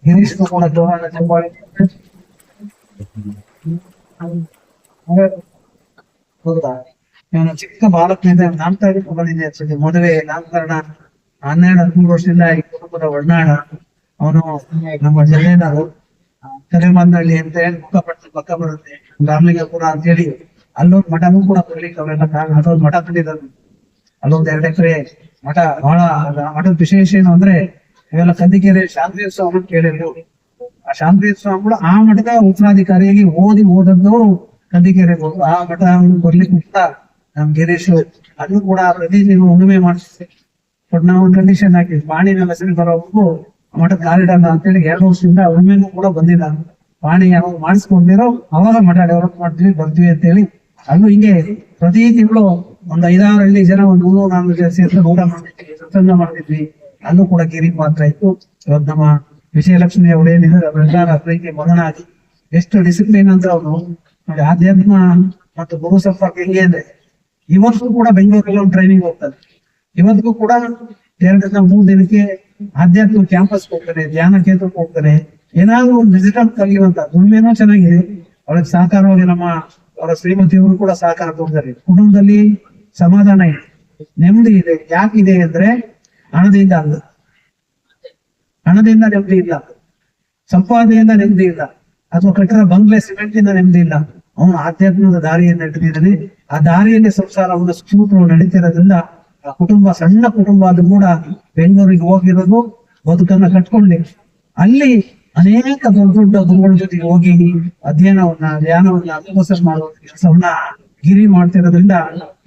ಗಿರೀಶ್ ಕೂಡ ಜೋರಾದ ಚಂಬಾಳಿ ಹೌದಾ? ಇವನು ಚಿಕ್ಕ ಬಾಲಕನಿಂದ ನಾಮಕರಣ ಬಂದಿದೆ ಅನ್ಸುತ್ತೆ. ಮದುವೆ, ನಾಮಕರಣ, ಹನ್ನೆರಡು, ಹದಿಮೂರು ವರ್ಷದಿಂದ ಈ ಕುಟುಂಬದ ಒಡನಾಡ ಅವನು ನಮ್ಮ ಜಿಲ್ಲೆನವರು ಕರೆಮಂದಳ್ಳಿ ಅಂತ ಹೇಳಿ ಮುಖ ಪಟ್ಟು ಪಕ್ಕ ಬರುತ್ತೆ. ರಾಮಲಿಂಗಪುರ ಅಂತ ಹೇಳಿ ಅಲ್ಲೊಂದು ಮಠನೂ ಕೂಡ ಬರ್ಲಿಕ್ಕೆ ಅವರೆಲ್ಲ ಕಾರಣ. ಅದೊಂದು ಮಠ ಕಟ್ಟಿದ್ದಾರೆ. ಅಲ್ಲೊಂದು ಎರಡು ಎಕರೆ ಮಠ, ಬಹಳ ಮಠದ ವಿಶೇಷ ಏನು ಅಂದ್ರೆ, ಇವೆಲ್ಲ ಕಂದಿಕೆರೆ ಶಾಂತಿ ಸ್ವಾಮಿ ಕೇಳಿದ್ರು ಆ ಶಾಂತಿ ಕೂಡ ಆ ಮಠದ ಉತ್ತರಾಧಿಕಾರಿಯಾಗಿ ಓದಿ ಓದದ್ದವರು ಕಂದಿಕೆರೆ ಆ ಮಠ ಬರ್ಲಿಕ್ಕೆ ನಮ್ ಗಿರೀಶ್ ಅದು ಕೂಡ ಪ್ರತಿ ನೀವು ಉಳುಮೆ ಮಾಡಿಸಿದೆ. ಬಟ್ ನಾವು ಕಂಡೀಷನ್ ಹಾಕಿ, ಪಾಣಿನ ಹೆಸರು ಬರೋವರೆಗೂ ಮಠ ಕಾಲಿಡಲ್ಲ ಅಂತೇಳಿ ಎರಡು ವರ್ಷದಿಂದ ಉಳುಮೆನೂ ಕೂಡ ಬಂದಿಲ್ಲ. ಪಾಣಿ ಯಾವಾಗ ಮಾಡಿಸ್ಕೊಂಡಿರೋ ಅವಾಗ ಮಠ ಡೆವಲಪ್ ಮಾಡ್ತೀವಿ, ಬರ್ತೀವಿ ಅಂತೇಳಿ ಅಲ್ಲೂ ಹಿಂಗೆ ಪ್ರತಿ ತಿಂಗಳು ಒಂದು ಐದಾರು ಹಳ್ಳಿ ಜನ ಒಂದು ನೂರು ನಾಲ್ಕು ಜನ ಸೇರಿದ್ರೆ ಊಟ ಮಾಡ್ತಿದ್ವಿ ಸತ್ಸಂಗ ಮಾಡ್ತಿದ್ವಿ. ಅಲ್ಲೂ ಕೂಡ ಗಿರಿ ಪಾತ್ರ ಇತ್ತು. ಇವತ್ತು ನಮ್ಮ ವಿಜಯಲಕ್ಷ್ಮಿ ಅವಳೇನಿದ್ದಾರೆ ಅವರೆಲ್ಲರ ಪ್ರೀತಿ ಮಗನಾಗಿ ಎಷ್ಟು ಡಿಸಿಪ್ಲಿನ್ ಅಂತ ಅವರು. ನೋಡಿ ಆಧ್ಯಾತ್ಮ ಮತ್ತು ಗುರು ಸಂಪರ್ಕ ಹೆಂಗೆ ಅಂದ್ರೆ ಇವತ್ತು ಕೂಡ ಬೆಂಗಳೂರಲ್ಲಿ ಒಂದು ಟ್ರೈನಿಂಗ್ ಹೋಗ್ತಾನೆ ಇವತ್ತಿಗೂ ಕೂಡ ಎರಡರಿಂದ ಮೂರು ದಿನಕ್ಕೆ ಆಧ್ಯಾತ್ಮ ಕ್ಯಾಂಪಸ್ ಹೋಗ್ತಾರೆ, ಧ್ಯಾನ ಕೇಂದ್ರಕ್ಕೆ ಹೋಗ್ತಾರೆ. ಏನಾದ್ರು ಒಂದು ಡಿಜಿಟಲ್ ಕಲಿಯುವಂತ, ದುಡಿಮೆನೂ ಚೆನ್ನಾಗಿದೆ. ಅವಳಿಗೆ ಸಹಕಾರವಾಗಿ ನಮ್ಮ ಅವರ ಶ್ರೀಮತಿಯವರು ಕೂಡ ಸಹಕಾರ ಕೊಡ್ತಾರೆ. ಕುಟುಂಬದಲ್ಲಿ ಸಮಾಧಾನ ಇದೆ. ನೆಮ್ಮದಿ ಇದೆ. ಯಾಕಿದೆ ಅಂದ್ರೆ ಹಣದಿಂದ ಅಲ್ಲ. ಹಣದಿಂದ ನೆಮ್ಮದಿ ಇಲ್ಲ. ಸಂಪಾದನೆಯಿಂದ ನೆಮ್ಮದಿ ಇಲ್ಲ. ಅಥವಾ ಕಟ್ಟಡ ಬಂಗ್ಲೆ ಸಿಮೆಂಟ್ ಇಂದ ನೆಮ್ಮದಿ ಇಲ್ಲ. ಅವನು ಆಧ್ಯಾತ್ಮದ ದಾರಿಯನ್ನು ಹಿಡಿದಿದ್ದಾನೆ ಆ ದಾರಿಯಲ್ಲಿ ಸಂಸಾರವನ್ನು ಸುಖಪೂರ್ವ ನಡೀತಿರೋದ್ರಿಂದ ಆ ಕುಟುಂಬ, ಸಣ್ಣ ಕುಟುಂಬ ಅದು ಕೂಡ ಬೆಂಗಳೂರಿಗೆ ಹೋಗಿರೋದು ಬದುಕನ್ನ ಕಟ್ಕೊಂಡು ಅಲ್ಲಿ ಅನೇಕ ದೊಡ್ಡ ದೊಡ್ಡ ಗುರುಗಳ ಜೊತೆಗೆ ಹೋಗಿ ಅಧ್ಯಯನವನ್ನ, ಧ್ಯಾನವನ್ನ, ಅಭ್ಯಾಸ ಮಾಡುವ ಕೆಲಸವನ್ನ ಗಿರಿ ಮಾಡ್ತಿರೋದ್ರಿಂದ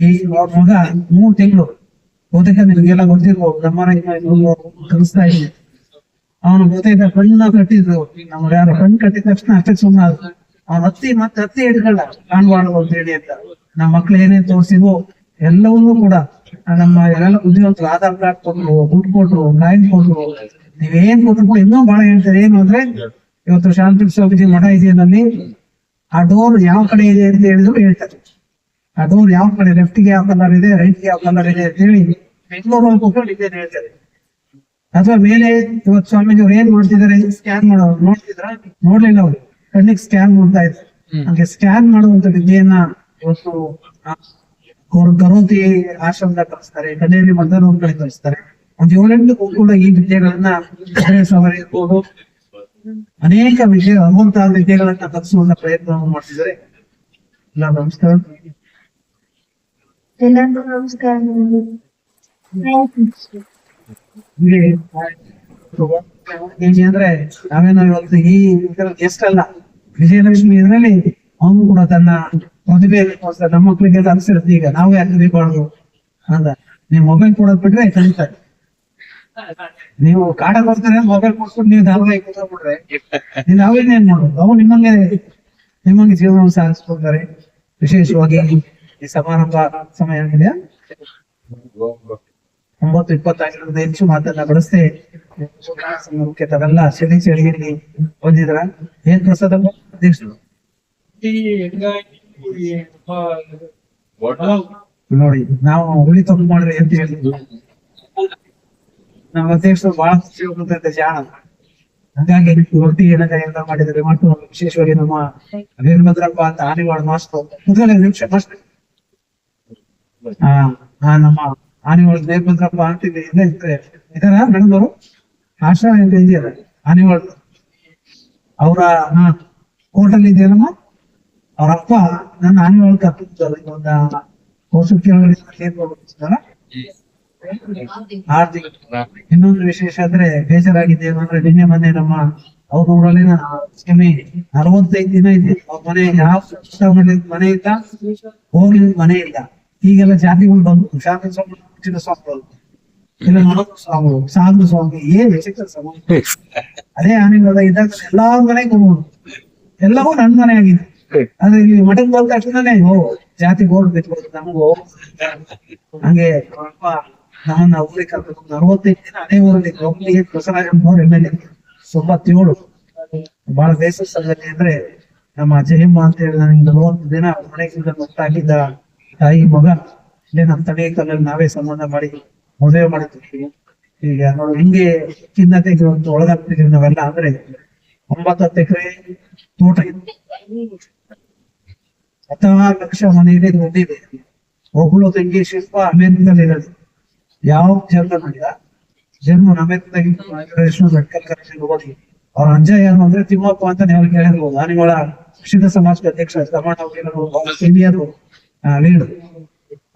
ಈ ಮಗ ಮೂರು ತಿಂಗಳು ಬಹುತೇಕ ನಿಮಗೆಲ್ಲ ಗೊತ್ತಿರ್ಬೋದು. ನಮ್ಮ ಕಲಿಸ್ತಾ ಇದ್ದೀನಿ ಅವನು ಕಣ್ಣ ಕಟ್ಟಿದ್ರು. ನಮ್ಗೆ ಯಾರು ಕಣ್ಣು ಕಟ್ಟಿದ ತಕ್ಷಣ ಅಷ್ಟೇ ಸುಮ್ಮನೆ ಅವನು ಹತ್ತಿ ಮತ್ತೆ ಹತ್ತಿ ಹಿಡ್ಕೊಳ್ಳ ಕಾಣ್ಬಾರ್ದು ಅಂತ ಹೇಳಿ ಅಂತ. ನಮ್ಮ ಮಕ್ಳು ಏನೇನ್ ತೋರಿಸಿದ್ವು ಎಲ್ಲವನ್ನೂ ಕೂಡ ನಮ್ಮ ಎಲ್ಲ ಉದ್ಯೋಗ ಆಧಾರ್ ಕಾರ್ಡ್ ಕೊಟ್ರು ದುಡ್ಡು ಕೊಟ್ರು ಲೈನ್ ಕೊಟ್ರು. ನೀವೇನ್ ಕೊಟ್ರು ಇನ್ನೂ ಬಹಳ ಹೇಳ್ತಾರೆ. ಏನು ಅಂದ್ರೆ ಇವತ್ತು ಶಾಂತಿ ಸ್ವಾಮೀಜಿ ಮಠ ಇದೆಯಲ್ಲಿ ಆ ಡೋರ್ ಯಾವ ಕಡೆ ಇದೆ ಅಂತ ಹೇಳಿದ್ರು ಹೇಳ್ತಾರೆ. ಆ ಡೋರ್ ಯಾವ ಕಡೆ ಲೆಫ್ಟ್ಗೆ ಯಾವ ಕಲರ್ ಇದೆ ರೈಟ್ಗೆ ಯಾವ ಕಲರ್ ಇದೆ ಅಂತ ಹೇಳಿ ಬೆಂಗಳೂರಲ್ಲಿ ಕೂತ್ಕೊಂಡು ಇದ್ದೇನೆ ಹೇಳ್ತಾರೆ. ಅಥವಾ ಮೇಲೆ ಇವತ್ತು ಸ್ವಾಮೀಜಿ ಅವ್ರು ಏನ್ ಮಾಡ್ತಿದ್ದಾರೆ? ಸ್ಕ್ಯಾನ್ ಮಾಡೋರು. ನೋಡ್ತಿದ್ರ? ನೋಡ್ಲಿಲ್ಲ ಅವ್ರು. ಕಣ್ಣಿಗೆ ಸ್ಕ್ಯಾನ್ ಮಾಡ್ತಾ ಇದ್ರು ಹಂಗೆ ಸ್ಕ್ಯಾನ್ ಮಾಡುವಂತ ವಿದ್ಯೆಯನ್ನ ಇವತ್ತು ಅವ್ರು ಗರೋತಿ ಆಶ್ರಮದ ಕಲಿಸ್ತಾರೆ ಕನ್ನೇರಿ ಮಧ್ಯಾಹ್ನ ಕಡೆ ಕಲಿಸ್ತಾರೆ ಒಂದು ಏಳೆಂಟು ಕೂಡ ಈ ವಿದ್ಯೆಗಳನ್ನ ಇರ್ಬೋದು. ಅನೇಕ ವಿಷಯ ಭಗವಂತ ವಿದ್ಯೆಗಳನ್ನ ಕಲಿಸುವಂತ ಪ್ರಯತ್ನವನ್ನು ಮಾಡ್ತಿದ್ದಾರೆ. ಎಲ್ಲ ನಮಸ್ಕಾರ. ಎಲ್ಲರಿಗೂ ನಮಸ್ಕಾರ. ಅಂದ್ರೆ ನಾವೇನೋ ಇವತ್ತು ಈ ಗೆಸ್ಟ್ ಅಲ್ಲ ವಿಜಯಲಕ್ಷ್ಮಿ ಇದರಲ್ಲಿ ಅವನು ಕೂಡ ತನ್ನ ತೋರಿಸ್ತಾರೆ. ನಮ್ಮ ಮಕ್ಳಿಗೆ ಅದು ಅನ್ಸಿರುತ್ತೆ. ಈಗ ನಾವು ಯಾಕೆ ಕಲಿಬಾರ್ದು ಅಂದ ನೀವು ಮೊಬೈಲ್ ಕೊಡೋದ್ ಬಿಟ್ರೆ ಕಲಿತಾರೆ ನೀವು ಕಾಡ ಬರ್ತಾರೆ ಮೊಬೈಲ್ ಕೊಡ್ಕೊಂಡು ನೀವು ಧಾರಾವಾಹಿ ಕೂತ್ಕೊಂಡ್ಬಿಟ್ರೆ ನೀನ್ ನಾವೇನೇನ್ ಮಾಡೋದು? ಅವು ನಿಮ್ಮಲ್ಲೇ ನಿಮ್ಮಂಗೆ ಜೀವನವನ್ನು ಸಾಗಿಸ್ಕೊಳ್ತಾರೆ ವಿಶೇಷವಾಗಿ ಈ ಸಮಾರಂಭ ಸಮಯ ಆಗಿದೆ. ಒಂಬತ್ತು ಇಪ್ಪತ್ತಾಗಿರೋದು ಹೆಚ್ಚು ಮಾತನ್ನ ಬಳಸದೆ ಮುಖ್ಯ ತಾವೆಲ್ಲ ಚಳಿ ಚಳಿಯಲ್ಲಿ ಬಂದಿದ್ರ ಏನ್ ಪ್ರಸಾದ ಅಧ್ಯಕ್ಷರು. ನೋಡಿ ನಾವು ಹುಳಿ ತಪ್ಪು ಮಾಡಿದ್ರೆ ಅಂತ ಹೇಳಿದ್ರು ನಮ್ಮ ಅಧ್ಯಕ್ಷರು ಬಹಳ ಖುಷಿ ಜಾಣ. ಹಾಗಾಗಿ ರೊಟ್ಟಿ ಏನಂತ ಮಾಡಿದರೆ ಮತ್ತು ವಿಶೇಷವಾಗಿ ನಮ್ಮ ವೀರಭದ್ರಪ್ಪ ಅಂತ ಆನೆವಾಡ ಮಾಸ್ಟರ್. ಒಂದ್ ನಿಮಿಷ, ಮಾಸ್ಟರ್. ಹಾ ನಮ್ಮ ಆನೆವಾಳ ವೀರಭದ್ರಪ್ಪ ಅಂತ ಇದೆ ಇದರ ನಡೆದವರು ಆಶಾ ಅಂತ ಇದೆಯಲ್ಲ, ಆನೆವಾಳ. ಅವರ ಹಾ ಹೋಟೆಲ್ ಇದೆಯಲ್ಲಮ್ಮ? ಅವ್ರ ಅಪ್ಪ ನನ್ನ ಆನೆವಾಳ ಕರ್ತಿದ್ದಲ್ಲ ಒಂದು ವರ್ಷಕ್ಕೆ ಒಳಗಡೆ ಸೇರ್ಕೊಂಡಿದ್ದಾರ ಆರ್ಥಿಕ ಇನ್ನೊಂದು ವಿಶೇಷ ಅಂದ್ರೆ ಬೇಜಾರಾಗಿದೆ ಅಂದ್ರೆ ನಿನ್ನೆ ಮೊನ್ನೆ ನಮ್ಮ ಅವ್ರ ಊರಲ್ಲಿ ಸ್ಕಿಮಿ ಅರವತ್ತೈದು ದಿನ ಇದೆ. ಅವ್ರ ಮನೆ ಯಾವ ಮನೆ ಇಲ್ಲ ಹೋಗಿದ ಮನೆ ಇಲ್ಲ. ಈಗೆಲ್ಲ ಜಾತಿಗಳು ಬಂದು ಶಾಂತಿ ಸ್ವಾಮಿ ಹುಟ್ಟಿದ ಸ್ವಾಮಿಗಳು ಇಲ್ಲ ನಡಕ ಸ್ವಾಮಿ, ಸಾಧು ಸ್ವಾಮಿ, ಏನ್ ಸ್ವಾಮಿ. ಅದೇ ಆನೆಗಳ ಇದ್ದಾಗ ಎಲ್ಲಾ ಮನೆಗೆ ಹೋಗೋದು. ಎಲ್ಲವೂ ನನ್ನ ಮನೆ ಆಗಿದೆ. ಆದ್ರೆ ಇಲ್ಲಿ ಮಠಕ್ಕೆ ಬಂದ ತಕ್ಷಣನೇ ಜಾತಿ ಗೋಲ್ಡ್ ಬಿಟ್ಬೋದು ನಮಗೂ. ಹಂಗೆ ನಮ್ಮನ್ನ ಊರಿಗೆ ಕರ್ಕೊಂಡು ಅರವತ್ತೈದು ದಿನ ಅದೇ ಊರಲ್ಲಿ ಒಬ್ಬರಿಗೆ ಬಸವರಾಜ ಅವ್ರ ಎಂ ಎಲ್ ಎ. ತೊಂಬತ್ತೇಳು ಬಹಳ ಬೇಸರ ಸಂಗತಿ ಅಂದ್ರೆ ನಮ್ಮ ಜಯಮ್ಮ ಅಂತ ಹೇಳಿ ನನಗೆ ನಲವತ್ತು ದಿನ ಮನೆಗಿಂದ ಗೊತ್ತಾಗಿದ್ದ ತಾಯಿ ಮಗ, ಇಲ್ಲೇ ನಮ್ಮ ತಡೆ ಕಲ್ಲಲ್ಲಿ ನಾವೇ ಸಂಬಂಧ ಮಾಡಿ ಮದುವೆ ಮಾಡಿದ್ವಿ. ಈಗ ನೋಡಿ, ಹಿಂಗೆ ಖಿನ್ನತೆಗೆ ಒಂದು ಒಳಗಾಗ್ತಿದೀವಿ ನಾವೆಲ್ಲ. ಅಂದ್ರೆ ಒಂಬತ್ತತ್ತು ಎಕರೆ ತೋಟ ಅಥವಾ ಲಕ್ಷ ಮನೆಯಲ್ಲಿ ಬಂದಿದೆ ಒಬ್ಬಳು ತಂಗಿ ಶಿಲ್ಪ ಅಮೆರಿಕದಲ್ಲಿ ಇರೋದು ಯಾವ ಜನ್ಮ ನೋಡಿದ ಜನ್ಮ ಅಮೆರಿಕದಾಗಿ ಮೆಡಿಕಲ್ ಕರೆಕ್ಷನ್ ಹೋಗಿ ಅವ್ರ ಅಜ್ಜ ಏನು ಅಂದ್ರೆ ತಿಮ್ಮಪ್ಪ ಅಂತ ನೀವು ಕೇಳಿದ್ರು ನಾನಿಗಳ ಶಿಕ್ಷಣ ಸಮಾಜದ ಅಧ್ಯಕ್ಷ ತಮ್ಮ ಸೀನಿಯರ್ ಲೀಡರ್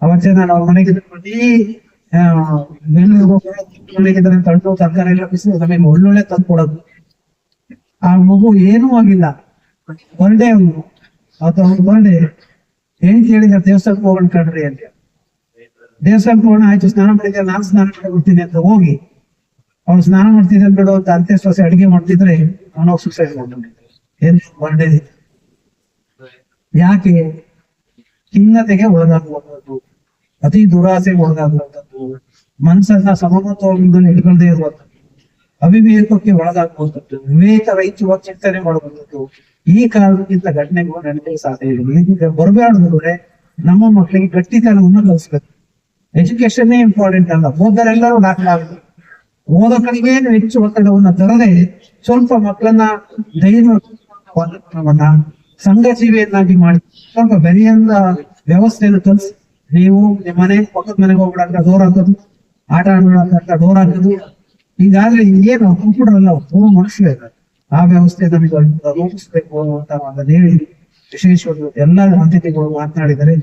ಅವತ್ತೇ ನಾನು ಅವ್ರ ಮನೆಗೆ ಪ್ರತಿ ಬೆಂಗಳೂರು ಮನೆಗಿದ್ರೆ ತಂದು ತರಕಾರಿ ಎಲ್ಲ ಬಿಸಿ ನಮಗೆ ಒಳ್ಳೊಳ್ಳೆ ತಂದು ಕೊಡೋದು ಆ ಮಗು ಏನೂ ಆಗಿಲ್ಲ. ಒಂದೇ ಅವನು ಅವತ್ತು ಅವ್ನ ಮಾಡಿ, ಏನು ಕೇಳಿದ ದೇವಸ್ಥಾನಕ್ಕೆ ಹೋಗೋಣ ಕಣ್ರಿ ಅಂತ ದೇವಸ್ಥಾನಕ್ಕೆ ಹೋಗೋಣ, ಆಯ್ತು, ಸ್ನಾನ ಮಾಡಿದ್ರೆ ನಾನು ಸ್ನಾನ ಮಾಡ್ಬಿಡ್ತೀನಿ ಅಂತ ಹೋಗಿ. ಅವ್ನು ಸ್ನಾನ ಮಾಡ್ತಿದ್ದ ಬಿಡು, ಅಂತ ಅಂತೆ ಸ್ವಸ ಅಡಿಗೆ ಮಾಡ್ತಿದ್ರೆ ಅವನು ಸುಸೈಡ್ ಮಾಡ್ಕೊಂಡಿದ್ದೆ ಏನು ಬರ್ಡೇ ಯಾಕೆ? ಖಿನ್ನತೆಗೆ ಒಳಗಾಗುವಂಥದ್ದು, ಅತಿ ದುರಾಸೆಗೆ ಒಳಗಾಗುವಂಥದ್ದು, ಮನಸ್ಸನ್ನ ಸಮತೋಲನದಲ್ಲಿ ಇಟ್ಕೊಳ್ದೇ ಇರುವಂಥದ್ದು. ಅವಿವೇಕಕ್ಕೆ ಒಳಗಾಗುವಂಥದ್ದು, ವಿವೇಕ ರಹಿತ ಚಿಂತನೆ ಮಾಡುವಂಥದ್ದು, ಈ ಕಾರಣಕ್ಕಿಂತ ಘಟನೆಗಳು ನಡೆಯಲು ಸಾಧ್ಯ ಇಲ್ಲ. ಈಗ ಬರಬೇಡ್ದ್ರೆ ನಮ್ಮ ಮಕ್ಕಳಿಗೆ ಗಟ್ಟಿತನವನ್ನು ಕಲಿಸ್ಬೇಕು. ಎಜುಕೇಶನ್ ಇಂಪಾರ್ಟೆಂಟ್ ಅಲ್ಲ. ಓದರೆಲ್ಲರೂ ದಾಖಲಾಗುತ್ತೆ ಓದೋ ಹೆಚ್ಚು ಒತ್ತಡವನ್ನು ತರದೆ ಸ್ವಲ್ಪ ಮಕ್ಕಳನ್ನ ಧೈರ್ಯವನ್ನ ಸಂಘ ಜೀವಿಯನ್ನಾಗಿ ಮಾಡಿ, ಸ್ವಲ್ಪ ಬೆರೆಯಂದ ವ್ಯವಸ್ಥೆಯನ್ನು ಕಲಿಸಿ ನೀವು ನಿಮ್ಮ ಮನೆ ಪಕ್ಕದ ಮನೆಗೆ ಹೋಗ್ಬಿಡಂತ ಡೋರ್ ಹಾಕೋದು, ಆಟ ಆಡೋಣ ಡೋರ್ ಹಾಕೋದು ಈಗಾಗಲೇ ಏನು ಕಂಪ್ಯೂಟರ್ ಅಲ್ಲ ಫೋನ್ ಇದ್ದಾರೆ ಆ ವ್ಯವಸ್ಥೆ ನಮಗೆ ರೂಪಿಸ್ಬೇಕು ಅಂತ ಒಂದು ಹೇಳಿ ವಿಶೇಷವಾಗಿ ಎಲ್ಲ ಅತಿಥಿಗಳು ಮಾತನಾಡಿದರೆ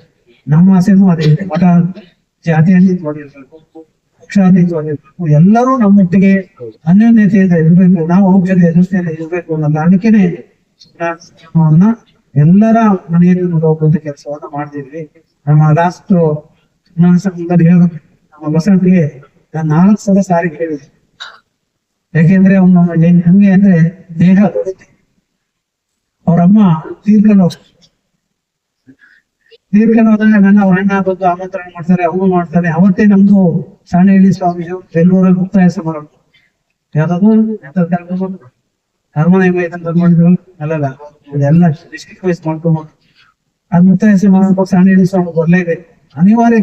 ನಮ್ಮ ಆಸೆನೂ ಅದೇ. ಮಠ ಜಾತಿಯನ್ನಿರ್ಬೇಕು ಪಕ್ಷಾತೀತವಾಗಿರ್ಬೇಕು ಎಲ್ಲರೂ ನಮ್ಮೊಟ್ಟಿಗೆ ಅನ್ಯೋನ್ಯತೆಯಿಂದ ಇರಬೇಕು, ನಾವು ಹೋಗ್ಯದ ಎದುರಿಸಿಯಿಂದ ಇರಬೇಕು ಅನ್ನೋ ಕಾರಣಕ್ಕೇನೆ ಎಲ್ಲರ ಮನೆಯಲ್ಲಿ ಹೋಗುವಂತ ಕೆಲಸವನ್ನ ಮಾಡ್ತಿದ್ವಿ ನಮ್ಮ ಲಾಸ್ಟ್ ಹೇಳ್ಬೇಕು ನಮ್ಮ ಬಸವನಿಗೆ ನಾನು ನಾಲ್ಕು ಸಲ ಸಾರಿ ಹೇಳಿದೆ ಯಾಕೆಂದ್ರೆ ಅವನ ಹಂಗೆ ಅಂದ್ರೆ ದೇಹ ಅವರಮ್ಮ ತೀರ್ಕೊಂಡು ತೀರ್ಕೊಂಡು ಹೋದಾಗ ನನ್ನ ಅವ್ರ ಅಣ್ಣ ಬಂದು ಆಮಂತ್ರಣ ಮಾಡ್ತಾರೆ ಅವನು ಮಾಡ್ತಾರೆ. ಅವತ್ತೇ ನಮ್ದು ಸಾಣೇಹಳ್ಳಿ ಸ್ವಾಮೀಜಿ ಬೆಂಗಳೂರಲ್ಲಿ ಮುಕ್ತಾಯ ಸಮಾರಂಭ. ಯಾವ್ದಾದ್ರು. ಅರಮನೆ ಮೈದಾನ ಮಾಡಿದ್ರು. ಅಲ್ಲಲ್ಲ ಇದೆಲ್ಲ ಡಿಸ್ಟ್ರಿಕ್ಟ್ ವೈಸ್ ಮಾಡ್ಕೊಂಡು ಅದ್ ಮುಕ್ತಾಯ ಸಮಾರಂಭ ಸಾಣೇಹಳ್ಳಿ ಸ್ವಾಮಿ ಇದೆ. ಅನಿವಾರ್ಯ.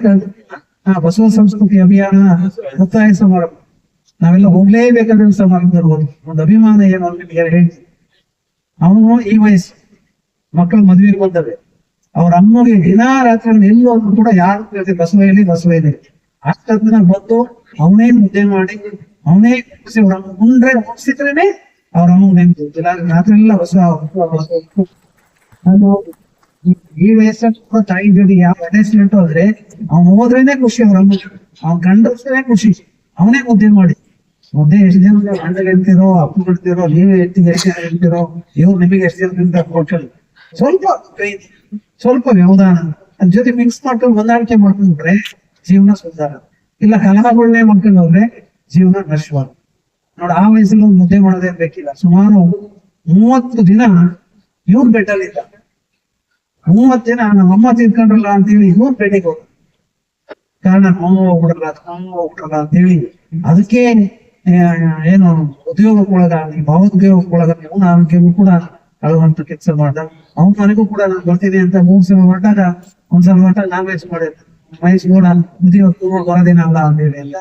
ಹಾ ಬಸವ ಸಂಸ್ಕೃತಿ ಅಭಿಯಾನ ಮುಕ್ತಾಯ ಸಮಾರಂಭ. ನಾವೆಲ್ಲ ಹೋಗ್ಲೇಬೇಕಂದ್ರೆ ಸಹ ಹೋಗಿ ಒಂದು ಅಭಿಮಾನ ಏನು ಅಂತ ನಿಮ್ಗೆ ಹೇಳ್ತೀನಿ ಅವನು ಈ ವಯಸ್ಸು, ಮಕ್ಕಳು ಮದುವೆಗೆ ಬಂದವೆ ಅವ್ರ ಅಮ್ಮಗೆ ದಿನಾ ರಾತ್ರಿ ನಿಲ್ಲೋ ಕೂಡ ಯಾರು ಕೇಳ್ತೀವಿ ಬಸವ ಇಲ್ಲಿ ಬಸವ ಅಷ್ಟೊತ್ತಿನ ಬಂದು ಅವನೇ ಮುದ್ದೆ ಮಾಡಿ, ಅವನೇ ಕುದಿಸಿ ಅವ್ರ ಅಮ್ಮ ಮುಂಡ್ರೆ ಮುಗಿಸಿದ್ರೇನೆ ಅವ್ರ ಅಮ್ಮ ನೆನ್ಪು ರಾತ್ರಿ ಎಲ್ಲ ಬಸವ ಈ ವಯಸ್ಸಲ್ಲಿ ಕೂಡ ತಾಯಿ ಜೊತೆ ಯಾವ ಅಟ್ಯಾಚ್ಮೆಂಟ್ ಆದ್ರೆ ಅವ್ನು ಹೋದ್ರೇನೆ ಖುಷಿ, ಅವ್ರ ಅಮ್ಮ ಅವ್ನ ಗಂಡಸ್ರೆ ಖುಷಿ. ಅವನೇ ಮುದ್ದೆ ಮಾಡಿ. ಮುದ್ದೆ ಎಷ್ಟು ದಿನ ಗಂಡ ಹೇಳ್ತಿರೋ ಅಪ್ಪ ಬಿಡ್ತಿರೋ ನೀವು ಎಷ್ಟು ಎಷ್ಟು ಹೇಳ್ತಿರೋ ಇವ್ರು ನಿಮಗೆ ಎಷ್ಟು ದಿನದಿಂದ ಹೋಟೆಲ್ ಸ್ವಲ್ಪ ಸ್ವಲ್ಪ ವ್ಯವಧಾನ. ಅದ್ರ ಜೊತೆ ಮಿಕ್ಸ್ ಮಾಡ್ಕೊಂಡು ಹೊಂದಾಣಿಕೆ ಮಾಡ್ಕೊಂಡ್ರೆ ಜೀವನ ಸುಧಾರ ಇಲ್ಲ ಕಲಹಗಳನ್ನೇ ಮಾಡ್ಕೊಂಡು ಹೋದ್ರೆ ಜೀವನ ನಶವಾದ ನೋಡಿ, ಆ ವಯಸ್ಸಲ್ಲಿ ಮುದ್ದೆ ಮಾಡೋದೇ ಬೇಕಿಲ್ಲ. ಸುಮಾರು ಮೂವತ್ತು ದಿನ ಇವ್ರ ಬೆಟ್ಟಲ್ಲಿದ್ದ. ಮೂವತ್ತು ದಿನ ನಮ್ಮ ಅಮ್ಮ ತಿನ್ಕೊಂಡ್ರಲ್ಲ ಅಂತೇಳಿ ಇವ್ರ ಬೆಟ್ಟಿಗೆ ಹೋಗ ಕಾರಣ ನಮ್ಮ ಹೋಗ್ಬಿಡಲ್ಲ ನಮ್ಮ ಹೋಗ್ಬಿಡಲ್ಲ ಅಂತೇಳಿ. ಅದಕ್ಕೆ ಏನು ಉದ್ಯೋಗಕ್ಕೊಳಗಾಗಿ ಅವನ ಆರೋಗ್ಯವು ಕೂಡ ಅಳುವಂತ ಕೆಲಸ ಮಾಡ್ದ. ಅವನ ಮನೆಗೂ ಕೂಡ ನಾನು ಬರ್ತೀನಿ ಅಂತ ಮೂರ್ ಸಲ ಹೊರಟಾಗ ಒಂದ್ಸಲ ಹೊರಟಾಗ ನಾನ್ ವೆಜ್ ಮಾಡಿದ್ದೆ ಮಹೇಶ್ ಕೂಡ ಉದ್ಯೋಗ ಬರೋದೇನ ಅಲ್ಲ ಅಂತೇಳಿ ಅಂತ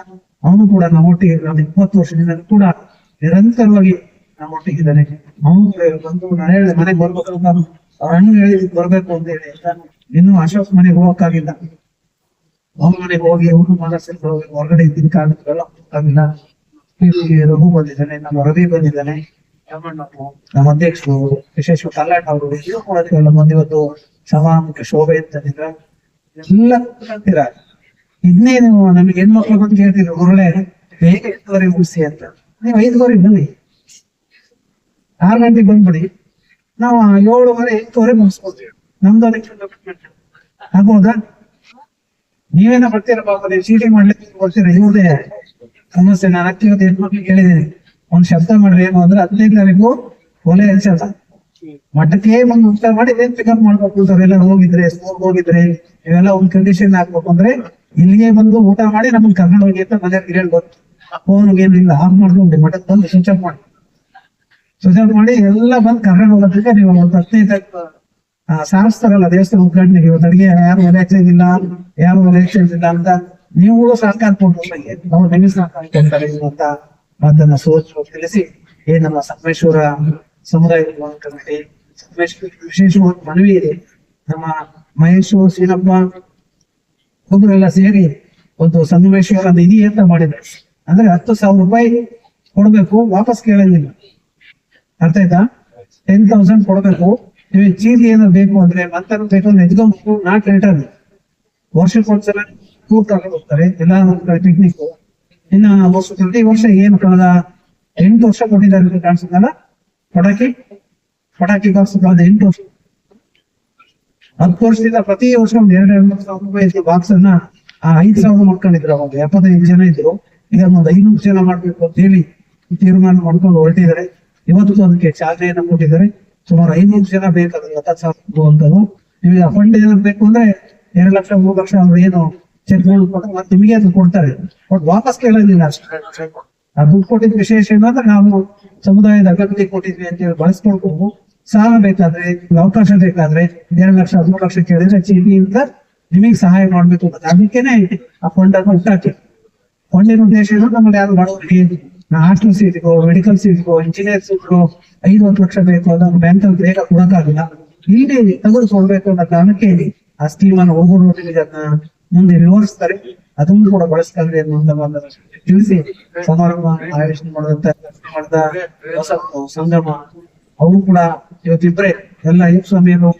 ಅವನು ಕೂಡ ನಮ್ಮೊಟ್ಟಿಗೆ ಒಂದು ಇಪ್ಪತ್ತು ವರ್ಷದಿಂದ ಕೂಡ ನಿರಂತರವಾಗಿ ನಮ್ಮೊಟ್ಟಿಗಿದ್ದಾನೆ ಅವನು ಬಂದು ನಾನು ಹೇಳಿದೆ, ಮನೆಗೆ ಬರ್ಬೇಕಂತ. ಅವ್ರ ಅಣ್ಣ ಹೇಳಿ ಬರ್ಬೇಕು ಅಂತ ಹೇಳಿ ಅಂತ ಇನ್ನು ಅಶೋಕ್ ಮನೆಗೆ ಹೋಗಕ್ಕಾಗಿಲ್ಲ. ಅವ್ರ ಮನೆಗೆ ಹೋಗಿ ಅವ್ರು ಮನಸ್ಸಲ್ಲಿ ಹೋಗಿ ಹೊರಗಡೆ ಇದ್ದಿನ ಕಾರಣಕ್ಕೆಲ್ಲ ಗೊತ್ತಾಗಿಲ್ಲ ಇಲ್ಲಿ ರಘು ಬಂದಿದ್ದಾನೆ, ನಮ್ಮ ರವಿ ಬಂದಿದ್ದಾನೆ. ನಮ್ಮ ಅಧ್ಯಕ್ಷರು, ವಿಶೇಷ ಕಲ್ಯಾಣ್ ಅವರು, ಎಲ್ಲರೂ ಕೂಡ ಬಂದು ಇವತ್ತು ಸಮಾರಂಭಕ್ಕೆ ಶೋಭೆ ಅಂತಂದಿದ್ರ ಎಲ್ಲ ಕಲ್ತೀರ ಇದನ್ನೇ ನೀವು ನಮಗೆ ಹೆಣ್ಮಕ್ಳು ಬಂದು ಹೇಳ್ತಿದ್ರು ಗುರುಳೆ ಬೇಗ ಐದುವರೆ ಮುಗಿಸಿ ಅಂತ. ನೀವು ಐದುವರೆ ಬನ್ನಿ. ಆರು ಗಂಟೆಗೆ ಬಂದ್ಬಿಡಿ. ನಾವು ಏಳುವರೆ ಎಂಟುವರೆ ಮುಗಿಸ್ಬೋದು. ನಮ್ದು ಅದಕ್ಕೆ. ಆಗ್ಬೋದಾ? ನೀವೇನ ಬರ್ತೀರ ಪಾಪ, ನೀವು ಚೀಟಿಂಗ್ ಮಾಡ್ಲಿಕ್ಕೆ ಬರ್ತೀರ? ಇವ್ರದೇ. ಸಮಸ್ಯೆ ನಾನು ಹತ್ತಿವತ್ತು ಹೆಣ್ಮಕ್ಳಿಗೆ ಹೇಳಿದ್ದೀನಿ ಒಂದು ಶಬ್ದ ಮಾಡ್ರಿ, ಏನು ಅಂದ್ರೆ ಹದಿನೈದು ತಾರೀಕು ಒಲೆ ಎಲ್ಸಲ್ಲ ಮಠಕ್ಕೆ ಒಂದು ಉಪಚಾರ ಮಾಡಿ ಏನ್ ಪಿಕಪ್ ಮಾಡ್ಬೇಕು ಎಲ್ಲ ಹೋಗಿದ್ರೆ ಸ್ಕೂಲ್ ಹೋಗಿದ್ರೆ, ಇವೆಲ್ಲ ಒಂದ್ ಕಂಡೀಷನ್ ಹಾಕ್ಬೇಕು ಅಂದ್ರೆ ಇಲ್ಲಿಗೆ ಬಂದು ಊಟ ಮಾಡಿ ನಮ್ಮನ್ನ ಕರ್ಕೊಂಡು ಹೋಗಿ ಅಂತ ಮನೆಯವ್ರಿಗೆ ಹೇಳ್ಬೋದು. ಫೋನ್ ಏನಿಲ್ಲ ಆಫ್ ಮಾಡ್ಕೊಂಡು ಮಠಕ್ಕೆ ಬಂದು ಸ್ವಿಚ್ ಆಫ್ ಮಾಡಿ. ಸ್ವಿಚ್ ಆಫ್ ಮಾಡಿ ಎಲ್ಲ ಬಂದು ಕರ್ಕೊಂಡು ಹೋಗೋದಕ್ಕೆ ನೀವು ಒಂದು ಹದಿನೈದು ಸಾರಿಸ್ತಾರಲ್ಲ ದೇವಸ್ಥಾನ ಉದ್ಘಾಟನೆಗೆ ಇವತ್ತು ಅಡಿಗೆ, ಯಾರು ಒಲೆ ಹಚ್ಚೋದಿಲ್ಲ ಯಾರು ಒಲೆ ಹಚ್ಚೋದಿಲ್ಲ ಅಂತ. ನೀವುಗಳು ನಮಗೆ ನಾವು ಹೆಂಗೆ ಸಹಕಾರ ಕೊಡ್ತಾರೆ ಅಂತ ಮಾತನ್ನ ಸೋಚು ತಿಳಿಸಿ ಏ ನಮ್ಮ ಸಂಗಮೇಶ್ವರ ಸಮುದಾಯ ಕಮಿಟಿ ವಿಶೇಷವಾದ ಮನವಿ ಇದೆ. ನಮ್ಮ ಮಹೇಶು ಸೀನಪ್ಪ ಒಬ್ಬರೆಲ್ಲ ಸೇರಿ ಒಂದು ಸಂಗಮೇಶ್ವರ ನಿಧಿ ಅಂತ ಮಾಡಿದ್ದಾರೆ ಅಂದ್ರೆ ಹತ್ತು ಸಾವಿರ ರೂಪಾಯಿ ಕೊಡಬೇಕು, ವಾಪಸ್ ಕೇಳಂಗಿಲ್ಲ. ಅರ್ಥ ಆಯ್ತಾ? ಟೆನ್ ತೌಸಂಡ್ ಕೊಡ್ಬೇಕು. ನೀವು ಚೀಟಿ ಏನಾದ್ರು ಬೇಕು ಅಂದ್ರೆ ಮಂತ್ ಬೇಕು ಅಂದ್ರೆ ನಾಟ್ ನಾಲ್ಕು ವರ್ಷಕ್ಕೊಂದ್ಸಲ ಹೋಗ್ತಾರೆ ಎಲ್ಲ ಹೋಗ್ತಾರೆ ಪಿಕ್ನಿಕ್ ಇನ್ನ ಪ್ರತಿ ವರ್ಷ ಏನು ಕಳೆದ ಎಂಟು ವರ್ಷ ಕೊಟ್ಟಿದ್ದಾರೆ ಅಂತ ಕಾಣಿಸುತ್ತಲ್ಲ? ಪಟಾಕಿ? ಪಟಾಕಿ ಕಾಸು ಕಳೆದ ಎಂಟು ವರ್ಷ. ಹತ್ತು ವರ್ಷದಿಂದ ಪ್ರತಿ ವರ್ಷ ಒಂದ್ ಎರಡು ಎರಡು ಸಾವಿರ ರೂಪಾಯಿ ಬಾಕ್ಸ್ ಅನ್ನ, ಆ ಐದು ಸಾವಿರ ಮಾಡ್ಕೊಂಡಿದ್ರು ಅವಾಗ. ಎಪ್ಪತ್ತೈದು ಜನ ಇದ್ರು. ಈಗ ಒಂದು ಐನೂರು ಜನ ಮಾಡ್ಬೇಕು ಅಂತ ಹೇಳಿ ತೀರ್ಮಾನ ಮಾಡ್ಕೊಂಡು ಹೊರಟಿದ್ದಾರೆ. ಇವತ್ತು ಅದಕ್ಕೆ ಚಾಲನೆಯನ್ನ ಕೊಟ್ಟಿದ್ದಾರೆ. ಸುಮಾರು ಐನೂರು ಜನ ಬೇಕಾದ್ರೆ ಅಂತದ್ದು ನಿಮಗೆ ಫಂಡ್ ಏನಾದ್ರು ಬೇಕು ಅಂದ್ರೆ ಎರಡು ಲಕ್ಷ, ಮೂರು ಲಕ್ಷ ಅವ್ರು ಏನು ಚೆಕ್ ನಿಮಗೆ ಅದು ಕೊಡ್ತಾರೆ. ಬಟ್ ವಾಪಸ್ ಕೇಳೋದಿಲ್ಲ ಅಷ್ಟೇ. ಆ ದುಡ್ಡು ಕೊಟ್ಟಿದ್ ವಿಶೇಷ ಏನಂದ್ರೆ ನಾವು ಸಮುದಾಯದ ಅಗತ್ಯ ಕೊಟ್ಟಿದ್ವಿ ಅಂತ ಹೇಳಿ ಬಳಸ್ಕೊಳ್ಬಹುದು ಸಾಲ ಬೇಕಾದ್ರೆ ಅವಕಾಶ ಬೇಕಾದ್ರೆ ಎರಡು ಲಕ್ಷ, ಹದಿಮೂರು ಲಕ್ಷ ಕೇಳಿದ್ರೆ ಚೀಟಿಯಿಂದ ನಿಮಗೆ ಸಹಾಯ ಮಾಡ್ಬೇಕು ಅಂತ. ಅದಕ್ಕೇನೆ ಆ ಫಂಡ್ ಅನ್ನು ಹುಟ್ಟಾಕಿ ಫಂಡಿನ ಉದ್ದೇಶ ಏನು ನಮ್ಮಲ್ಲಿ ಯಾರು ಮಾಡೋರಿಗೆ ಹಾಸ್ಟೆಲ್ ಸೀಟ್ಗೋ ಮೆಡಿಕಲ್ ಸೀಟ್ಗೋ ಇಂಜಿನಿಯರ್ ಸೀಟ್ಗೋ ಐದು ಹತ್ತು ಲಕ್ಷ ಬೇಕು ಅದನ್ನು ಬ್ಯಾಂಕ್ ಅಲ್ಲಿ ಬೇಗ ಕೊಡಕ್ಕಾಗಿಲ್ಲ. ಇಲ್ಲಿ ತೆಗೆದುಕೊಳ್ಬೇಕು ಅನ್ನೋ ಕಾರಣಕ್ಕೆ ಆ ಸ್ಕೀಮ್ ಅನ್ನು ಹೋಗೋರು ಅದನ್ನ ಮುಂದೆ ವಿವರಿಸ್ತಾರೆ ಅದನ್ನು ಕೂಡ ಬಳಸ್ತಾರೆ ತಿಳಿಸಿ ಸಮಾರಂಭ ಆಯೋಜನೆ ಮಾಡಿದಂತ ಮಾಡಿದ ಹೊಸ ಸಂಗಮ ಅವು ಕೂಡ ಇವತ್ತಿಬ್ರೆ ಎಲ್ಲ ಅಯ್ಯಪ್ಪ ಸ್ವಾಮಿಯನ್ನು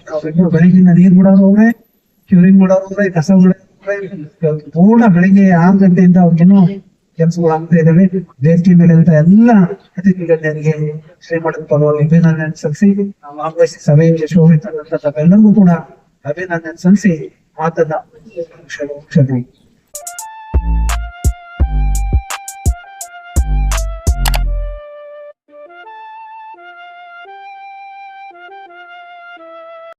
ಬೆಳಗಿನ ನೀರ್ ಬಿಡೋರು ಕ್ಯೂರಿಂಗ್ ಮಾಡೋರು ಅವ್ರೆ, ಕಸ ಪೂರ್ಣ ಬೆಳಿಗ್ಗೆ ಆರು ಗಂಟೆಯಿಂದ ಅವ್ರಿಗೇನು ಕೆಲಸಗಳು ಆಗ್ತಾ ಇದಾವೆ. ವೇದಿಕೆ ಮೇಲೆ ಎಲ್ಲ ಅತಿಥಿ ಗಣ್ಯರಿಗೆ ಶ್ರೀಮಠದ ಪರವಾಗಿ ಅಭಿನಂದನೆ ಸಲ್ಲಿಸಿ ಭಾಗವಹಿಸಿ ಸಭೆಯಲ್ಲಿ ಶೋಭಿತ ಎಲ್ಲರಿಗೂ ಕೂಡ ಅಭಿನಂದನೆ ಸಲ್ಲಿಸಿ ಮಾತನ್ನ 设置。